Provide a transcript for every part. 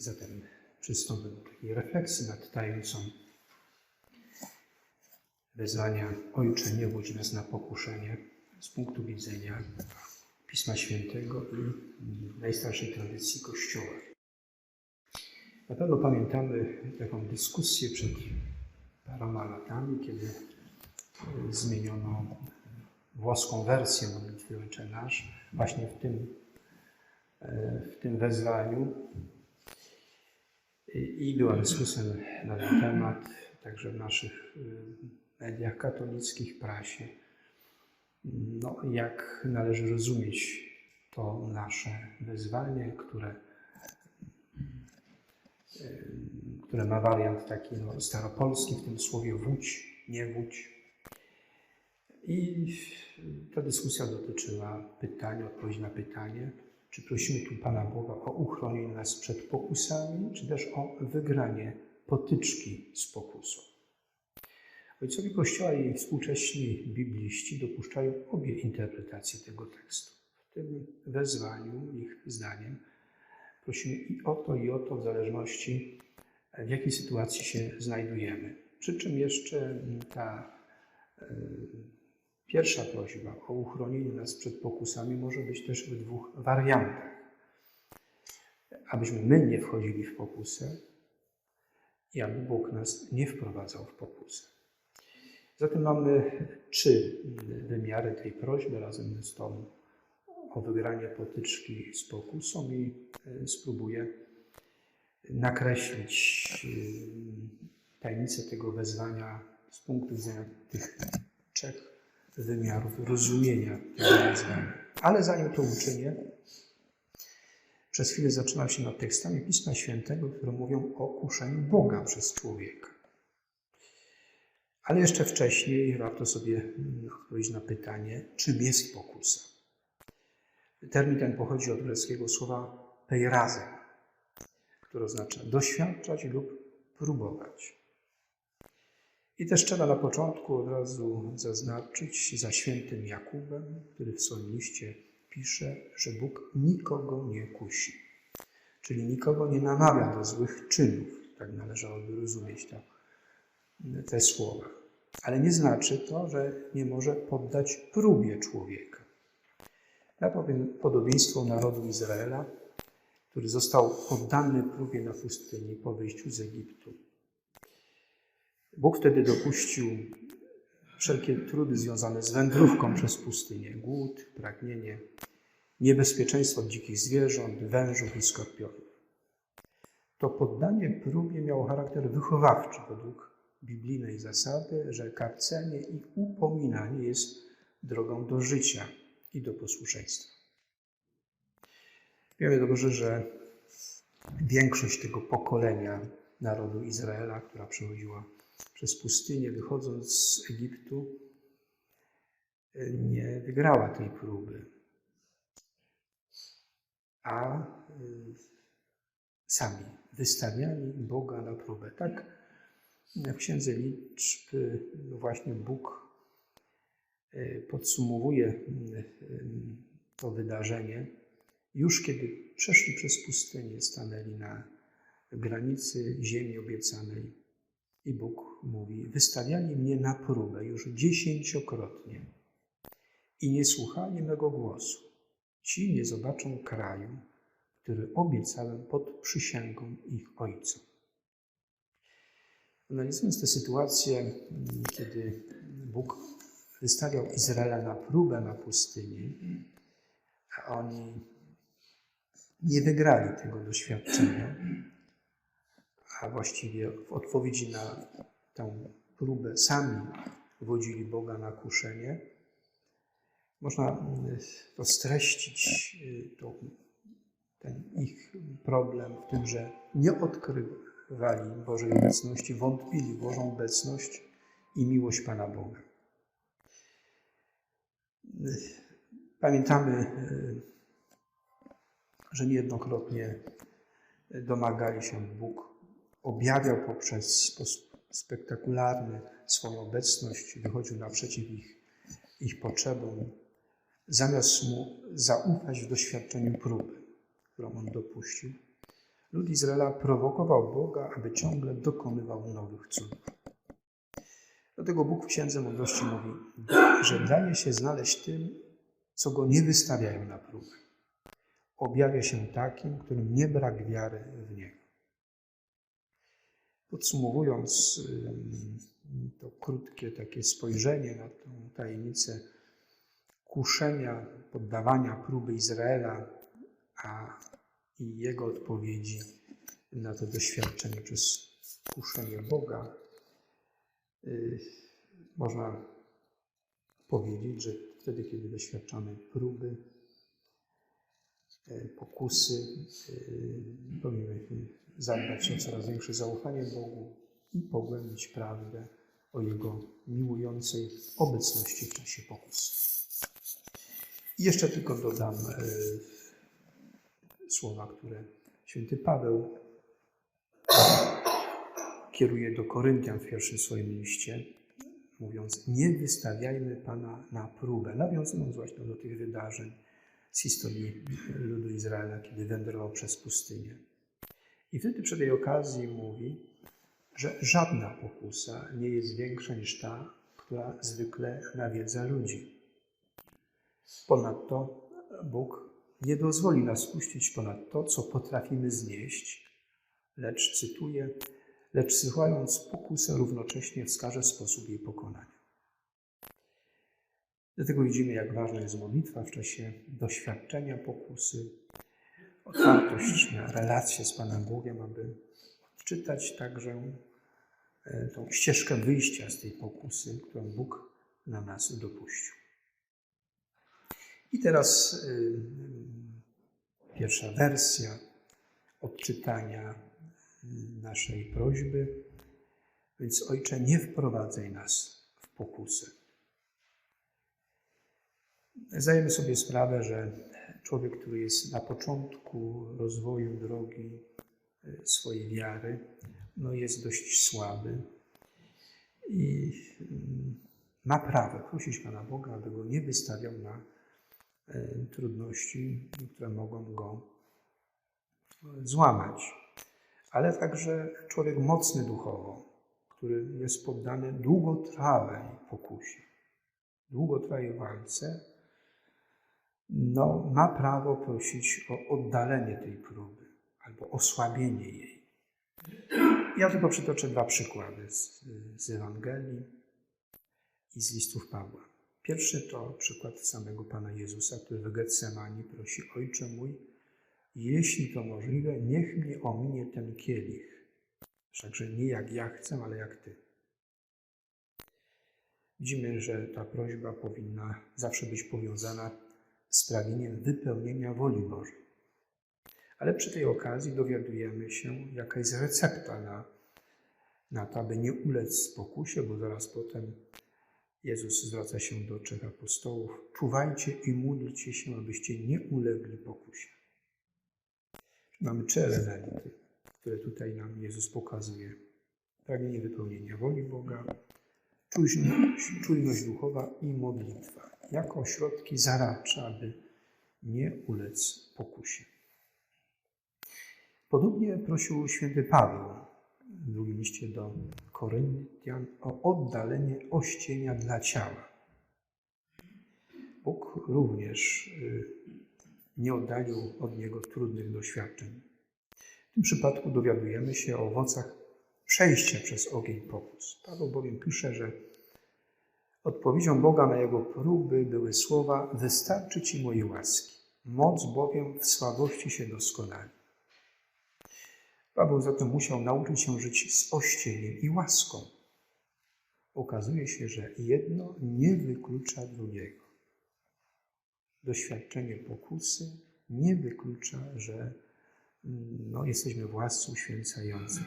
Zatem przystąpię do takiej refleksji nad tajemnicą wezwania Ojcze nie budź nas na pokuszenie z punktu widzenia Pisma Świętego i najstarszej tradycji Kościoła. Na pewno pamiętamy taką dyskusję przed paroma latami, kiedy e, zmieniono włoską wersję modlitwy Ojcze Nasz właśnie w tym, e, w tym wezwaniu. I była dyskusja na ten temat, także w naszych e, mediach katolickich, prasie. No, jak należy rozumieć to nasze wezwanie, które, e, które ma wariant taki no, staropolski w tym słowie wódź, nie wódź. I ta dyskusja dotyczyła pytania, odpowiedzi na pytanie, czy prosimy tu Pana Boga o uchronienie nas przed pokusami, czy też o wygranie potyczki z pokusą. Ojcowie Kościoła i współcześni bibliści dopuszczają obie interpretacje tego tekstu. W tym wezwaniu, ich zdaniem, prosimy i o to, i o to, w zależności w jakiej sytuacji się znajdujemy. Przy czym jeszcze ta y, pierwsza prośba o uchronienie nas przed pokusami może być też w dwóch wariantach. Abyśmy my nie wchodzili w pokusę i aby Bóg nas nie wprowadzał w pokusę. Zatem mamy trzy wymiary tej prośby razem z tą o wygranie potyczki z pokusą i e, spróbuję nakreślić e, tajemnicę tego wezwania z punktu widzenia tych trzech wymiarów rozumienia tego wezwania. Ale zanim to uczynię, przez chwilę zaczynam się nad tekstami Pisma Świętego, które mówią o kuszeniu Boga przez człowieka. Ale jeszcze wcześniej warto sobie mm, odpowiedzieć na pytanie, czym jest pokusa. Termin ten pochodzi od greckiego słowa peirazem, które oznacza doświadczać lub próbować. I też trzeba na początku od razu zaznaczyć za świętym Jakubem, który w swoim liście pisze, że Bóg nikogo nie kusi, czyli nikogo nie namawia do złych czynów. Tak należałoby rozumieć to, te słowa. Ale nie znaczy to, że nie może poddać próbie człowieka. Ja powiem podobieństwo narodu Izraela, który został poddany próbie na pustyni po wyjściu z Egiptu. Bóg wtedy dopuścił wszelkie trudy związane z wędrówką przez pustynię, głód, pragnienie, niebezpieczeństwo dzikich zwierząt, wężów i skorpionów. To poddanie próbie miało charakter wychowawczy według biblijnej zasady, że karcenie i upominanie jest drogą do życia i do posłuszeństwa. Wiemy dobrze, że większość tego pokolenia narodu Izraela, która przechodziła przez pustynię, wychodząc z Egiptu, nie wygrała tej próby. A y, sami wystawiali Boga na próbę. Tak w Księdze Liczb no właśnie Bóg y, podsumowuje y, to wydarzenie. Już kiedy przeszli przez pustynię, stanęli na granicy ziemi obiecanej i Bóg mówi: Wystawiali mnie na próbę już dziesięciokrotnie i nie słuchali mego głosu. Ci nie zobaczą kraju, który obiecałem pod przysięgą ich ojcom. Analizując tę sytuację, kiedy Bóg wystawiał Izraela na próbę na pustyni, a oni nie wygrali tego doświadczenia, a właściwie w odpowiedzi na tę próbę sami wodzili Boga na kuszenie, można to streścić, y, to, ten ich problem w tym, że nie odkrywali Bożej obecności, wątpili w Bożą obecność i miłość Pana Boga. Pamiętamy, y, że niejednokrotnie domagali się Bóg objawiał poprzez spektakularny swoją obecność, wychodził naprzeciw ich, ich potrzebom, zamiast mu zaufać w doświadczeniu próby, którą on dopuścił. lud Izraela prowokował Boga, aby ciągle dokonywał nowych cudów. Dlatego Bóg w Księdze Mądrości mówi, że daje się znaleźć tym, co go nie wystawiają na próbę. Objawia się takim, którym nie brak wiary w Niego. Podsumowując to krótkie takie spojrzenie na tę tajemnicę kuszenia, poddawania próby Izraela, a i jego odpowiedzi na to doświadczenie przez kuszenie Boga, y, można powiedzieć, że wtedy, kiedy doświadczamy próby, y, pokusy, y, powinniśmy zadbać o coraz większe zaufanie Bogu i pogłębić prawdę o Jego miłującej obecności w czasie pokus. I jeszcze tylko dodam e, słowa, które święty Paweł kieruje do Koryntian w pierwszym swoim liście, mówiąc: Nie wystawiajmy Pana na próbę, nawiązując właśnie do tych wydarzeń z historii ludu Izraela, kiedy wędrował przez pustynię. I wtedy przy tej okazji mówi, że żadna pokusa nie jest większa niż ta, która zwykle nawiedza ludzi. Ponadto Bóg nie dozwoli nas spuścić ponad to, co potrafimy znieść, lecz, cytuję, lecz słuchając pokusę równocześnie wskaże sposób jej pokonania. Dlatego widzimy, jak ważna jest modlitwa w czasie doświadczenia pokusy, otwartość na relację z Panem Bogiem, aby odczytać także e, tą ścieżkę wyjścia z tej pokusy, którą Bóg na nas dopuścił. I teraz y, pierwsza wersja odczytania naszej prośby. Więc Ojcze, nie wprowadzaj nas w pokusę. Zdajemy sobie sprawę, że człowiek, który jest na początku rozwoju drogi y, swojej wiary, no jest dość słaby i y, ma prawo prosić Pana Boga, aby go nie wystawiał na E, trudności, które mogą go złamać. Ale także człowiek mocny duchowo, który jest poddany długotrwałej pokusie, długotrwałej walce, no, ma prawo prosić o oddalenie tej próby albo osłabienie jej. Ja tylko przytoczę dwa przykłady z, z Ewangelii i z listów Pawła. Pierwszy to przykład samego Pana Jezusa, który w Getsemani prosi, Ojcze mój, jeśli to możliwe, niech mnie ominie ten kielich. Wszakże nie jak ja chcę, ale jak Ty. Widzimy, że ta prośba powinna zawsze być powiązana z pragnieniem wypełnienia woli Bożej. Ale przy tej okazji dowiadujemy się, jaka jest recepta na, na to, aby nie ulec pokusie, bo zaraz potem Jezus zwraca się do trzech apostołów: Czuwajcie i módlcie się, abyście nie ulegli pokusie. Mamy trzy elementy, które tutaj nam Jezus pokazuje: pragnienie wypełnienia woli Boga, czujność, czujność duchowa i modlitwa, jako środki zaradcze, aby nie ulec pokusie. Podobnie prosił święty Paweł w drugim liście do Koryntian o oddalenie ościenia dla ciała. Bóg również y, nie oddalił od niego trudnych doświadczeń. W tym przypadku dowiadujemy się o owocach przejścia przez ogień pokus. Paweł bowiem pisze, że odpowiedzią Boga na jego próby były słowa: Wystarczy ci mojej łaski. Moc bowiem w słabości się doskonali. Paweł zatem musiał nauczyć się żyć z ościeniem i łaską. Okazuje się, że jedno nie wyklucza drugiego. Doświadczenie pokusy nie wyklucza, że no, jesteśmy władcą uświęcającym.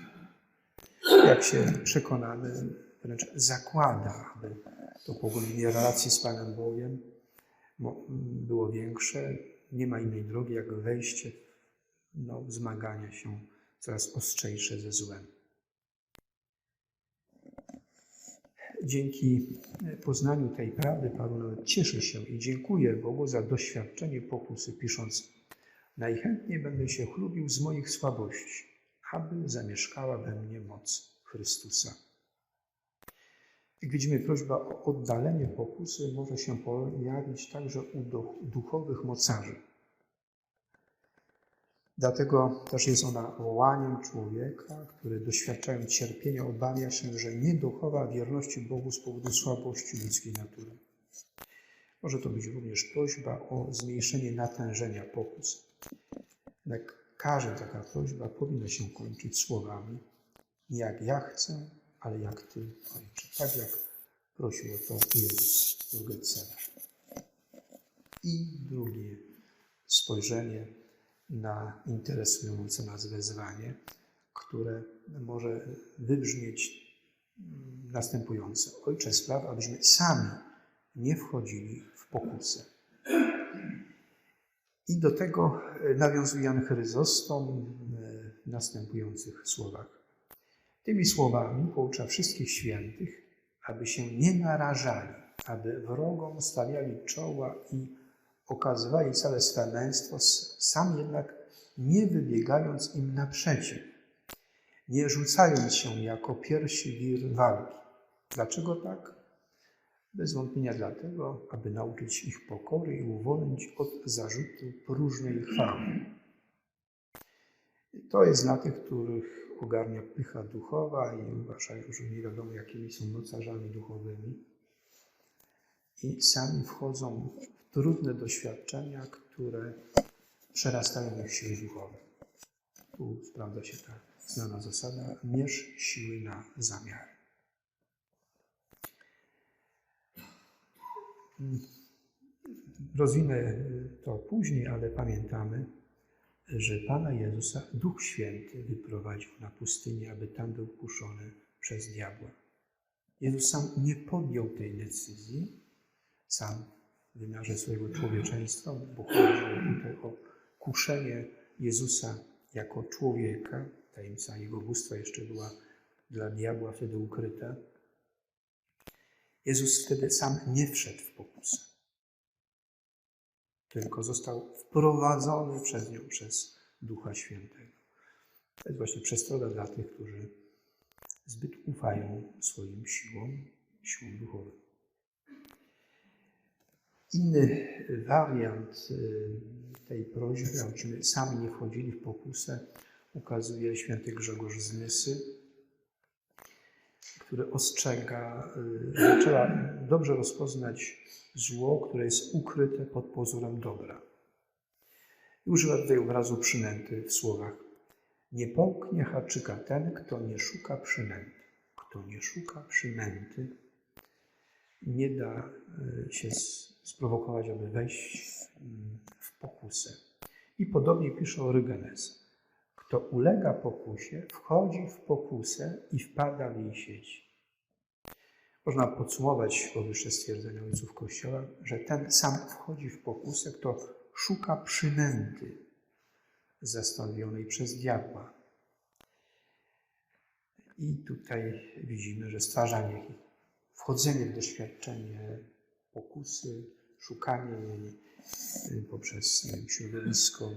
Jak się przekonamy, wręcz zakłada, aby to pogłębienie relacji z Panem Bogiem było większe. Nie ma innej drogi, jak wejście no, w zmagania się coraz ostrzejsze ze złem. Dzięki poznaniu tej prawdy Paweł nawet cieszy się i dziękuję Bogu za doświadczenie pokusy, pisząc Najchętniej będę się chlubił z moich słabości, aby zamieszkała we mnie moc Chrystusa. Jak widzimy, prośba o oddalenie pokusy może się pojawić także u duchowych mocarzy. Dlatego też jest ona wołaniem człowieka, który doświadczając cierpienia obawia się, że nie dochowa wierności Bogu z powodu słabości ludzkiej natury. Może to być również prośba o zmniejszenie natężenia pokus. Jednak każda taka prośba powinna się kończyć słowami jak ja chcę, ale jak Ty, Ojcze. Tak jak prosił o to Jezus w Getsemane. I drugie spojrzenie na interesujące nas wezwanie, które może wybrzmieć następująco. Ojcze, spraw, abyśmy sami nie wchodzili w pokusę. I do tego nawiązuje Jan Chryzostom w następujących słowach. Tymi słowami poucza wszystkich świętych, aby się nie narażali, aby wrogom stawiali czoła i okazywali całe swe męstwo, sam jednak nie wybiegając im naprzeciw, nie rzucając się jako pierwsi wir walki. Dlaczego tak? Bez wątpienia dlatego, aby nauczyć ich pokory i uwolnić od zarzutu próżnej chwały. To jest dla tych, których ogarnia pycha duchowa i uważają, że nie wiadomo, jakimi są mocarzami duchowymi. I sami wchodzą w trudne doświadczenia, które przerastają ich siły duchowe. Tu sprawdza się ta znana zasada: mierz siły na zamiar. Rozwinę to później, ale pamiętamy, że Pana Jezusa Duch Święty wyprowadził na pustynię, aby tam był kuszony przez diabła. Jezus sam nie podjął tej decyzji, sam w wymiarze swojego człowieczeństwa, bo chodzi tutaj o kuszenie Jezusa jako człowieka. Tajemnica jego bóstwa jeszcze była dla diabła wtedy ukryta. Jezus wtedy sam nie wszedł w pokusę tylko został wprowadzony przez nią, przez Ducha Świętego. To jest właśnie przestroga dla tych, którzy zbyt ufają swoim siłom, siłom duchowym. Inny wariant y, tej prośby, abyśmy sami nie wchodzili w pokusę, ukazuje święty Grzegorz z Nysy, który ostrzega, y, trzeba dobrze rozpoznać zło, które jest ukryte pod pozorem dobra. I używa tutaj obrazu przynęty w słowach. Nie połknie haczyka ten, kto nie szuka przynęty. Kto nie szuka przynęty, nie da y, się sprowokować, aby wejść w pokusę. I podobnie pisze Orygenes. Kto ulega pokusie, wchodzi w pokusę i wpada w jej sieci. Można podsumować powyższe stwierdzenia ojców Kościoła, że ten sam wchodzi w pokusę, kto szuka przynęty zastawionej przez diabła. I tutaj widzimy, że stwarzanie, wchodzenie w doświadczenie pokusy, szukanie jej poprzez środowisko,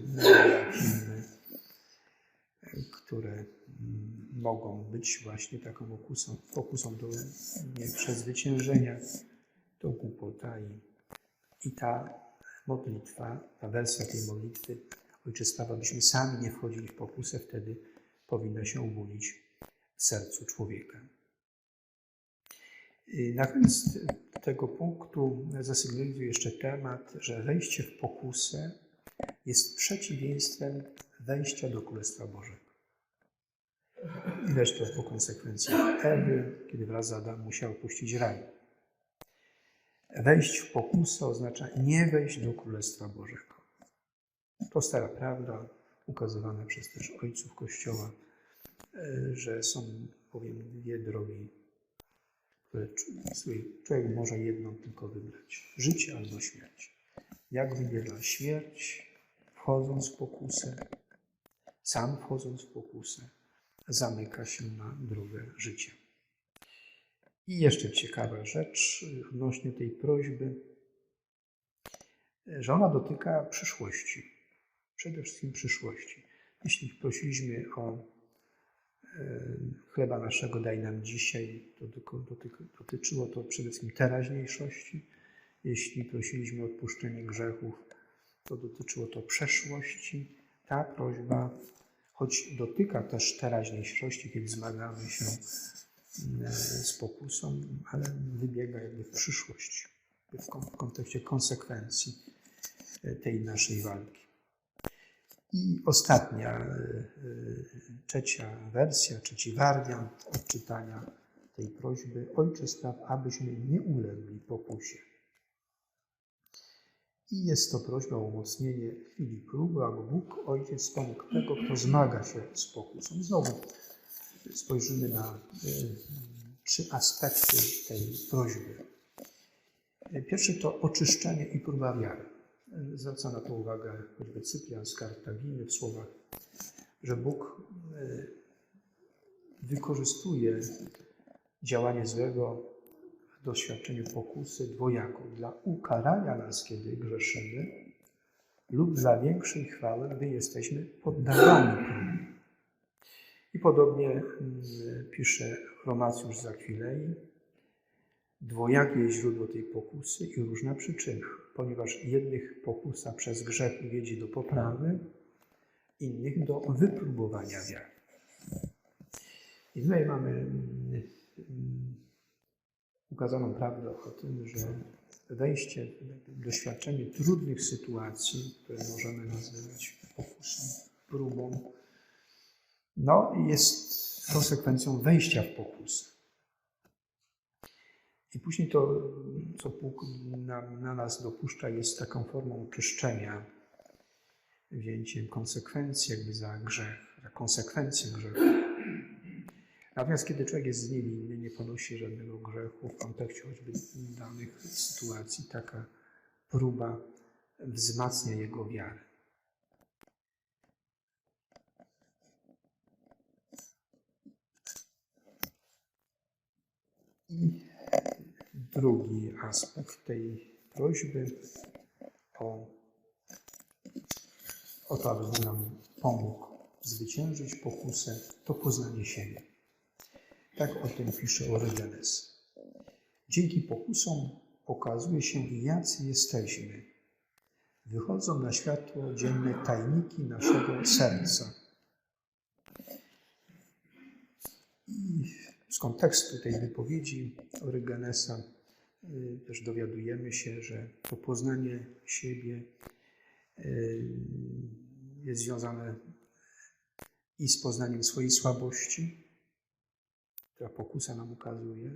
filmy, które mogą być właśnie taką pokusą, pokusą do nieprzezwyciężenia, to głupota i, i ta modlitwa, ta wersja tej modlitwy, Ojcze sprawa, abyśmy sami nie wchodzili w pokusę, wtedy powinna się obudzić w sercu człowieka. Na koniec tego punktu zasygnalizuję jeszcze temat, że wejście w pokusę jest przeciwieństwem wejścia do Królestwa Bożego. Widać to po konsekwencjach Ewy, kiedy wraz z Adamem musiał opuścić raj. Wejść w pokusę oznacza nie wejść do Królestwa Bożego. To stara prawda, ukazywana przez też ojców Kościoła, e, że są bowiem dwie drogi, które człowiek może jedną tylko wybrać. Życie albo śmierć. Jak wybiera śmierć, wchodząc w pokusę, sam wchodząc w pokusę, zamyka się na drogę życia. I jeszcze ciekawa rzecz odnośnie tej prośby, że ona dotyka przyszłości. przede wszystkim przyszłości. Jeśli prosiliśmy o e, chleba naszego daj nam dzisiaj, to dotyczyło to przede wszystkim teraźniejszości. Jeśli prosiliśmy o odpuszczenie grzechów, to dotyczyło to przeszłości. Ta prośba, choć dotyka też teraźniejszości, kiedy zmagamy się e, z pokusą, ale wybiega jakby w przyszłość, w kon- w kontekście konsekwencji e, tej naszej walki. I ostatnia, e, trzecia wersja, trzeci wariant odczytania tej prośby. Ojcze spraw, abyśmy nie ulegli pokusie. I jest to prośba o umocnienie chwili próby, aby Bóg, Ojciec, pomógł tego, kto zmaga się z pokusą. Znowu spojrzymy na e, trzy aspekty tej prośby. E, Pierwszy to oczyszczenie i próba wiary. E, Zwraca na to uwagę choćby Cyprian z Kartaginy w słowach, że Bóg wykorzystuje działanie złego doświadczeniu pokusy dwojako dla ukarania nas, kiedy grzeszymy, lub dla większej chwały, gdy jesteśmy poddawani próbie. I podobnie mm, pisze Chromacjusz z Akwilei, dwojakie jest źródło tej pokusy i różna przyczyna, ponieważ jednych pokusa przez grzech wiedzie do poprawy, innych do wypróbowania wiary. I tutaj mamy mm, ukazaną prawdę o tym, że wejście doświadczenie trudnych sytuacji, które możemy nazywać pokusą, próbą, no, jest konsekwencją wejścia w pokusę. I później to, co Bóg na, na nas dopuszcza, jest taką formą czyszczenia, wzięciem konsekwencji jakby za grzech, za konsekwencje grzechu. Natomiast kiedy człowiek jest niewinny, nie ponosi żadnego grzechu w kontekście choćby danych sytuacji, taka próba wzmacnia jego wiarę. I drugi aspekt tej prośby o, o to, aby nam pomógł zwyciężyć pokusę, to poznanie siebie. Tak o tym pisze Orygenes. Dzięki pokusom okazuje się, jacy jesteśmy. Wychodzą na światło dzienne tajniki naszego serca. I z kontekstu tej wypowiedzi Orygenesa y, też dowiadujemy się, że to poznanie siebie y, jest związane i z poznaniem swojej słabości, która pokusa nam ukazuje,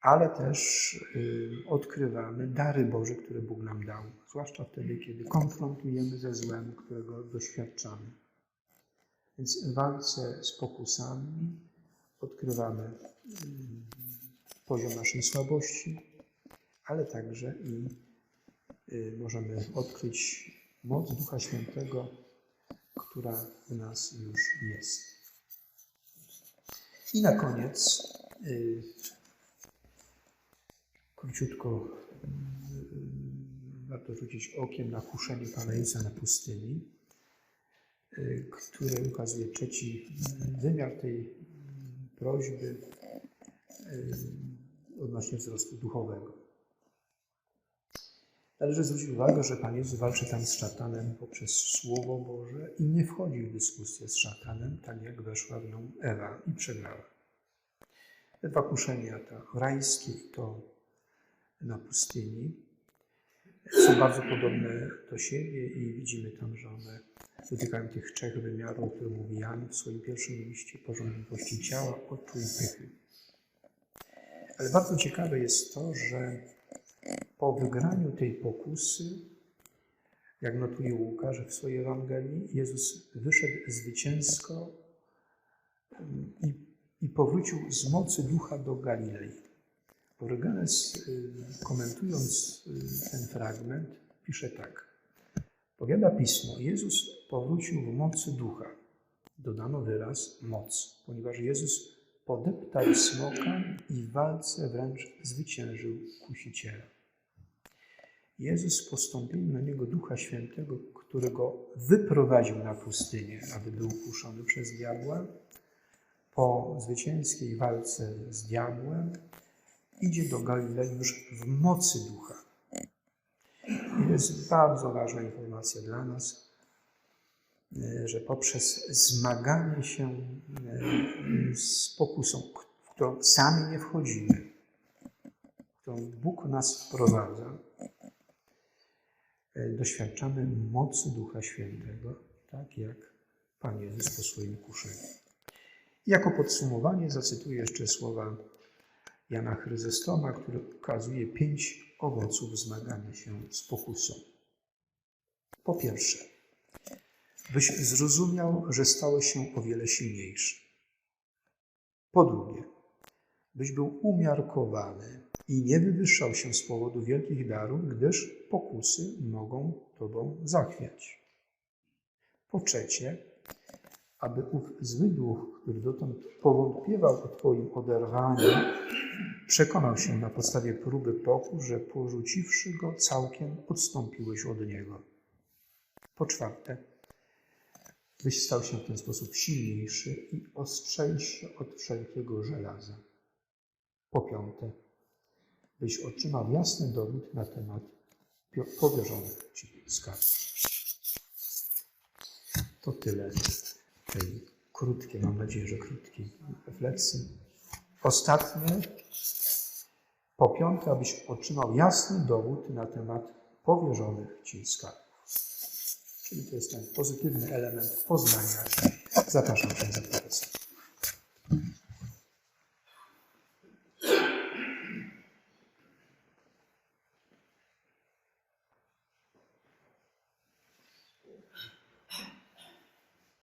ale też y, odkrywamy dary Boże, które Bóg nam dał, zwłaszcza wtedy, kiedy konfrontujemy ze złem, którego doświadczamy. Więc w walce z pokusami odkrywamy y, poziom naszej słabości, ale także i y, możemy odkryć moc Ducha Świętego, która w nas już jest. I na koniec y, króciutko y, warto rzucić okiem na kuszenie Pana Jezusa na pustyni, y, które ukazuje trzeci wymiar tej prośby odnośnie wzrostu duchowego. Należy zwrócić uwagę, że Pan Jezus walczy tam z szatanem poprzez Słowo Boże i nie wchodzi w dyskusję z szatanem, tak jak weszła w nią Ewa i przegrała. Te dwa kuszenia, to rajskie i to na pustyni, są bardzo podobne do siebie i widzimy tam, że one dotykają tych trzech wymiarów, o których mówi Jan w swoim pierwszym liście, porządliwości ciała, oczu i pychy. Ale bardzo ciekawe jest to, że po wygraniu tej pokusy, jak notuje Łukasz w swojej Ewangelii, Jezus wyszedł zwycięsko mm, i, i powrócił z mocy ducha do Galilei. Orygenes, y, komentując y, ten fragment, pisze tak. Powiada pismo, Jezus powrócił w mocy ducha. Dodano wyraz moc, ponieważ Jezus podeptał smoka i w walce wręcz zwyciężył kusiciela. Jezus postąpił na niego Ducha Świętego, który go wyprowadził na pustynię, aby był kuszony przez diabła. Po zwycięskiej walce z diabłem idzie do Galilei już w mocy Ducha. I jest bardzo ważna informacja dla nas, że poprzez zmaganie się e, z pokusą, w którą sami nie wchodzimy, którą Bóg nas wprowadza, doświadczamy mocy Ducha Świętego, tak jak Pan Jezus po swoim kuszeniu. Jako podsumowanie zacytuję jeszcze słowa Jana Chryzostoma, który pokazuje pięć owoców zmagania się z pokusą. Po pierwsze, byś zrozumiał, że stałeś się o wiele silniejszy. Po drugie, byś był umiarkowany i nie wywyższał się z powodu wielkich darów, gdyż pokusy mogą Tobą zachwiać. Po trzecie, aby ów zły duch, który dotąd powątpiewał o Twoim oderwaniu, przekonał się na podstawie próby pokus, że porzuciwszy go całkiem odstąpiłeś od niego. Po czwarte, byś stał się w ten sposób silniejszy i ostrzejszy od wszelkiego żelaza. Po piąte, byś otrzymał jasny dowód na temat powierzonych Ci skarbów. To tyle tej krótkiej, mam nadzieję, że krótkiej refleksji. Ostatnie, po piąte, abyś otrzymał jasny dowód na temat powierzonych Ci skarbów. Czyli to jest ten pozytywny element poznania. Zapraszam Cię za.